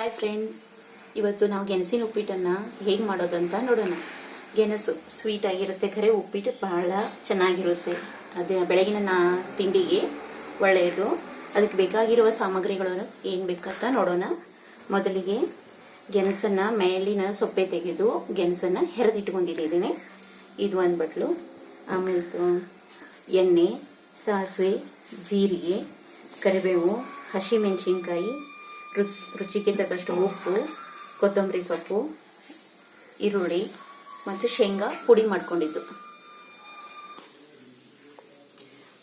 Hi friends ಇವತ್ತು ನಾವು ಗೆಣಸಿನ ಉಪ್ಪಿಟ್ಟನ್ನು ಹೇಗೆ ಮಾಡೋದಂತ ನೋಡೋಣ. ಗೆಣಸು ಸ್ವೀಟ್ ಆಗಿರುತ್ತೆ, ಖರೆ ಉಪ್ಪಿಟ್ಟು ಬಹಳ ಚೆನ್ನಾಗಿರುತ್ತೆ. ಅದೇ ಬೆಳಗಿನ ನಾ ತಿಂಡಿಗೆ ಒಳ್ಳೆಯದು. ಅದಕ್ಕೆ ಬೇಕಾಗಿರುವ ಸಾಮಗ್ರಿಗಳು ಏನು ಬೇಕಂತ ನೋಡೋಣ. ಮೊದಲಿಗೆ ಗೆಣಸನ್ನು ಮೇಲಿನ ಸೊಪ್ಪೆ ತೆಗೆದು ಗೆಣಸನ್ನು ಹೆರೆದಿಟ್ಕೊಂಡಿದ್ದೀನಿ. ಇದು ಒಂದು ಬಟ್ಲು. ಆಮೇಲೆ ಎಣ್ಣೆ, ಸಾಸಿವೆ, ಜೀರಿಗೆ, ಕರಿಬೇವು, ಹಸಿಮೆಣಸಿನ್ಕಾಯಿ ರುಚಿಗೆ ತಕ್ಕಷ್ಟು ಉಪ್ಪು, ಕೊತ್ತಂಬರಿ ಸೊಪ್ಪು, ಈರುಳ್ಳಿ ಮತ್ತು ಶೇಂಗಾ ಪುಡಿ ಮಾಡ್ಕೊಂಡಿದ್ದು.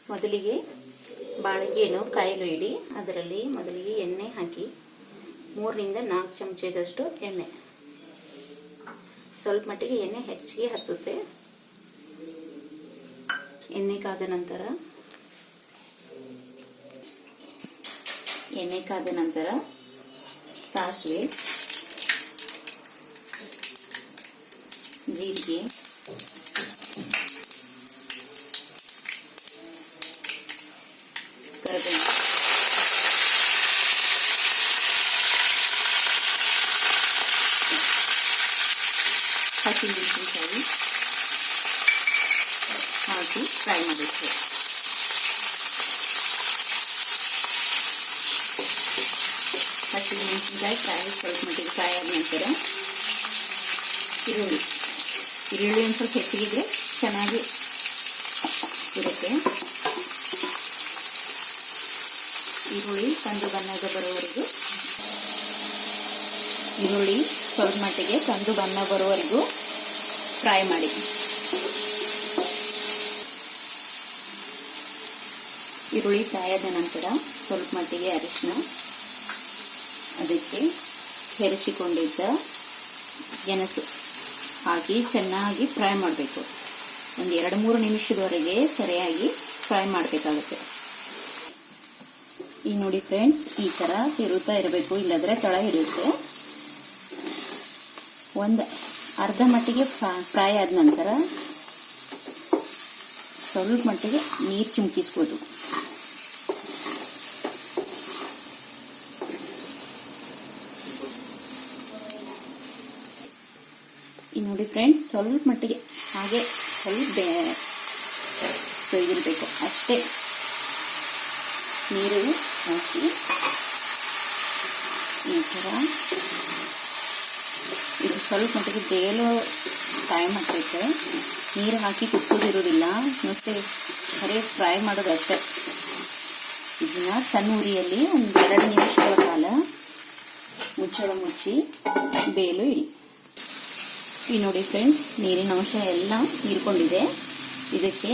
ಮೊದಲಿಗೆ ಬಾಳಿಗೆಯನ್ನು ಕಾಯಿಲು ಇಡಿ, ಅದರಲ್ಲಿ ಮೊದಲಿಗೆ ಎಣ್ಣೆ ಹಾಕಿ ಮೂರರಿಂದ ನಾಲ್ಕು ಚಮಚದಷ್ಟು ಎಣ್ಣೆ. ಸ್ವಲ್ಪ ಮಟ್ಟಿಗೆ ಎಣ್ಣೆ ಹೆಚ್ಚಿಗೆ ಹತ್ತುತ್ತೆ. ಎಣ್ಣೆ ಕಾದ ನಂತರ ಎಣ್ಣೆ ಕಾದ ನಂತರ ಸಾಸಿವೆ ಜೀರಿಗೆ ಕರಿಬೇವು ಹಸಿಮೆಣಸಿನಕಾಯಿ ಹಾಕಿ ಫ್ರೈ ಮಾಡಬೇಕು. ಹಸಿಮೆಣಸಿನಕಾಯಿ ಕಾಯಿ ಸ್ವಲ್ಪ ಮಟ್ಟಿಗೆ ಕಾಯಿ ಆದ ನಂತರ ಈರುಳ್ಳಿ. ಈರುಳ್ಳಿ ಒಂದು ಸ್ವಲ್ಪ ಹೆಚ್ಚಿಗಿದ್ರೆ ಚೆನ್ನಾಗಿ ಇರುತ್ತೆ. ಈರುಳ್ಳಿ ಕಂದು ಬಣ್ಣದ ಬರೋವರೆಗೂ ಈರುಳ್ಳಿ ಸ್ವಲ್ಪ ಮಟ್ಟಿಗೆ ಕಂದು ಬಣ್ಣ ಬರೋವರೆಗೂ ಫ್ರೈ ಮಾಡಿ. ಈರುಳ್ಳಿ ಆದ ನಂತರ ಸ್ವಲ್ಪ ಮಟ್ಟಿಗೆ ಅರಿಶಿನ ಅದಕ್ಕೆ ಹೆರಚಿಕೊಂಡಿದ್ದ ಗೆಣಸು. ಹಾಕಿ ಚೆನ್ನಾಗಿ ಫ್ರೈ ಮಾಡಬೇಕು. ಒಂದು ಎರಡು ಮೂರು ನಿಮಿಷದವರೆಗೆ ಸರಿಯಾಗಿ ಫ್ರೈ ಮಾಡಬೇಕಾಗುತ್ತೆ. ಈಗ ನೋಡಿ ಫ್ರೆಂಡ್ಸ್, ಈ ಥರ ತಿರುತ್ತಾ ಇರಬೇಕು. ಇಲ್ಲದ್ರೆ ತಳ ಹಿಡಿಯುತ್ತೆ ಒಂದು ಅರ್ಧ ಮಟ್ಟಿಗೆ ಫ್ರೈ ಆದ ನಂತರ ಸ್ವಲ್ಪ ಮಟ್ಟಿಗೆ ನೀರು ಚಿಮುಕಿಸ್ಬೋದು. ಈಗ ನೋಡಿ ಫ್ರೆಂಡ್ಸ್ ಸ್ವಲ್ಪ ಮಟ್ಟಿಗೆ ಹಾಗೆ ಸ್ವಲ್ಪ ಬೇ ತೊಯ್ದಿರಬೇಕು. ಅಷ್ಟೇ. ನೀರು ಹಾಕಿ. ಈ ಥರ. ಇದು ಸ್ವಲ್ಪ ಮಟ್ಟಿಗೆ ಬೇಯಲು ಟೈಮ್ ಆಗ್ತೈತೆ ನೀರು ಹಾಕಿ ಕುದಿಸೋದಿರೋದಿಲ್ಲ. ಮತ್ತೆ ಬರೀ ಫ್ರೈ ಮಾಡೋದು ಅಷ್ಟೇ. ಇದನ್ನ ಸಣ್ಣ ಉರಿಯಲ್ಲಿ ಒಂದು ಎರಡು ನಿಮಿಷಗಳ ಕಾಲ ಮುಚ್ಚಳ ಮುಚ್ಚಿ ಬೇಯಲು ಇಡಿ. ಈ ನೋಡಿ ಫ್ರೆಂಡ್ಸ್, ನೀರಿನ ಅಂಶ ಎಲ್ಲ ಹೀರ್ಕೊಂಡಿದೆ. ಇದಕ್ಕೆ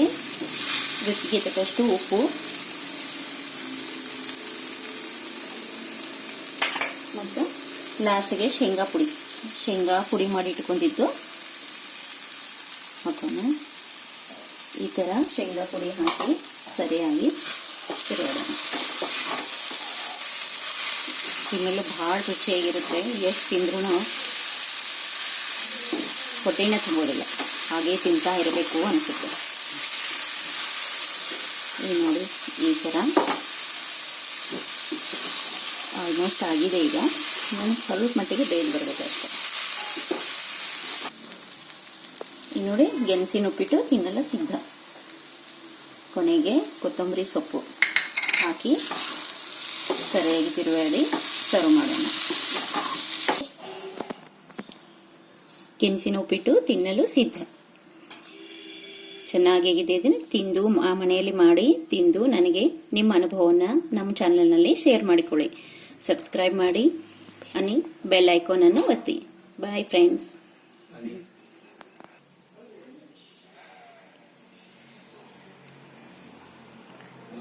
ರುಚಿಗೆ ತಕ್ಕಷ್ಟು ಉಪ್ಪು. ಮತ್ತು ಲಾಸ್ಟ್ಗೆ ಶೇಂಗಾ ಪುಡಿ. ಶೇಂಗಾ ಪುಡಿ ಮಾಡಿ ಇಟ್ಕೊಂಡಿದ್ದು. ಹಾಕೋಣ ಈ ಥರ ಶೇಂಗಾ ಪುಡಿ ಹಾಕಿ ಸರಿಯಾಗಿ ತಿನ್ನಲು ಭಾಳ ರುಚಿಯಾಗಿರುತ್ತೆ. ಎಷ್ಟು ತಿಂದ್ರೂ ಹೊಟ್ಟೆನೇ ತುಂಬೋದಿಲ್ಲ ಹಾಗೆ ತಿಂತಾ ಇರಬೇಕು ಅನಿಸುತ್ತೆ. ಈ ನೋಡಿ ಈ ಥರ ಆಲ್ಮೋಸ್ಟ್ ಆಗಿದೆ ಈಗ. ನಾನು ಸ್ವಲ್ಪ ಮಟ್ಟಿಗೆ ಬೇಗ ಬರಬೇಕು ಅಷ್ಟೆ. ನೋಡಿ ಗೆಣಸಿನ ಉಪ್ಪಿಟ್ಟು ಇನ್ನೆಲ್ಲ ಸಿದ್ಧ. ಕೊನೆಗೆ ಕೊತ್ತಂಬರಿ ಸೊಪ್ಪು ಹಾಕಿ ಸರಿಯಾಗಿ ತಿರುವಾಡಿ ಸರ್ವ್ ಮಾಡೋಣ. ಗೆಣಸಿನ ಉಪ್ಪಿಟ್ಟು ತಿನ್ನಲು ಸಿದ್ಧ. ಚೆನ್ನಾಗಿದೆ ಇದನ್ನು ತಿಂದು ಆ ಮನೆಯಲ್ಲಿ ಮಾಡಿ ತಿಂದು ನನಗೆ ನಿಮ್ಮ ಅನುಭವವನ್ನು ನಮ್ಮ ಚಾನಲ್ನಲ್ಲಿ ಶೇರ್ ಮಾಡಿಕೊಳ್ಳಿ. ಸಬ್ಸ್ಕ್ರೈಬ್ ಮಾಡಿ ಅನಿ ಬೆಲ್ ಐಕಾನನ್ನು ಒತ್ತಿ. Bye friends